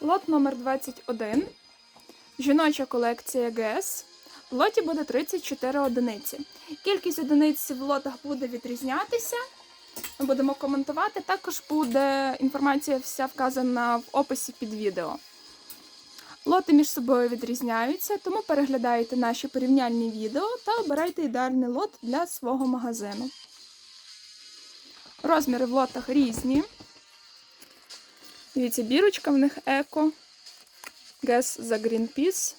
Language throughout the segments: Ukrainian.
Лот номер 21. Жіноча колекція ГЕС. В лоті буде 34 одиниці. Кількість одиниць в лотах буде відрізнятися. Ми будемо коментувати. Також буде інформація вся вказана в описі під відео. Лоти між собою відрізняються, тому переглядайте наші порівняльні відео та обирайте ідеальний лот для свого магазину. Розміри в лотах різні. Дивіться, бірочка в них еко. Гес за Greenpeace.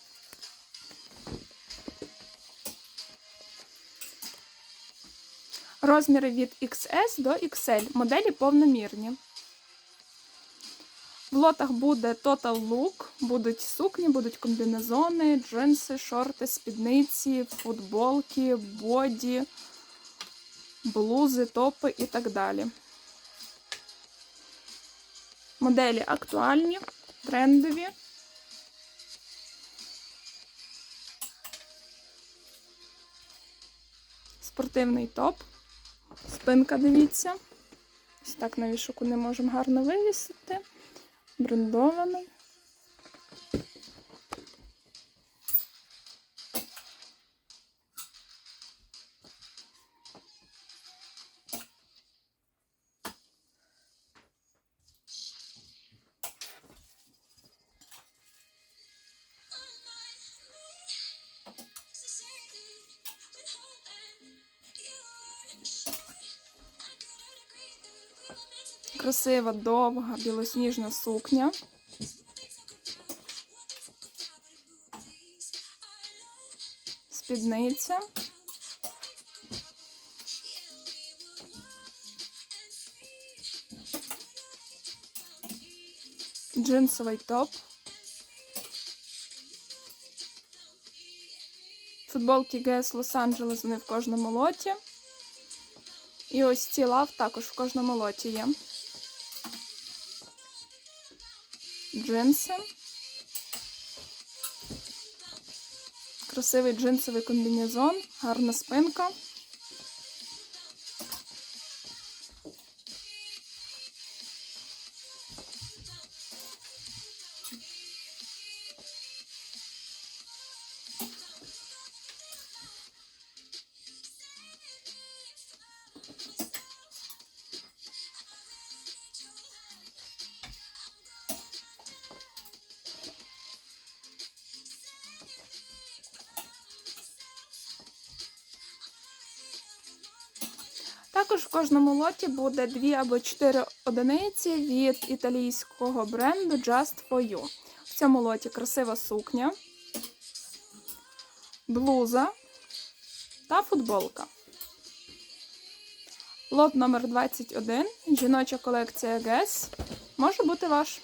Розміри від XS до XL. Моделі повномірні. В лотах буде Total Look, будуть сукні, будуть комбінезони, джинси, шорти, спідниці, футболки, боді, блузи, топи і так далі. Моделі актуальні, трендові. Спортивний топ. Спинка, дивіться. Ось так на вішуку не можемо гарно вивісити. Брендований. Красива, довга, білосніжна сукня. Спідниця. Джинсовий топ. Футболки ГС Лос-Анджелес, вони в кожному лоті. І ось ці лав також в кожному лоті є. Джинси. Красивий джинсовий комбінезон, гарна спинка. Також в кожному лоті буде 2 або 4 одиниці від італійського бренду Just for You. В цьому лоті красива сукня, блуза та футболка. Лот номер 21. Жіноча колекція Guess може бути ваш.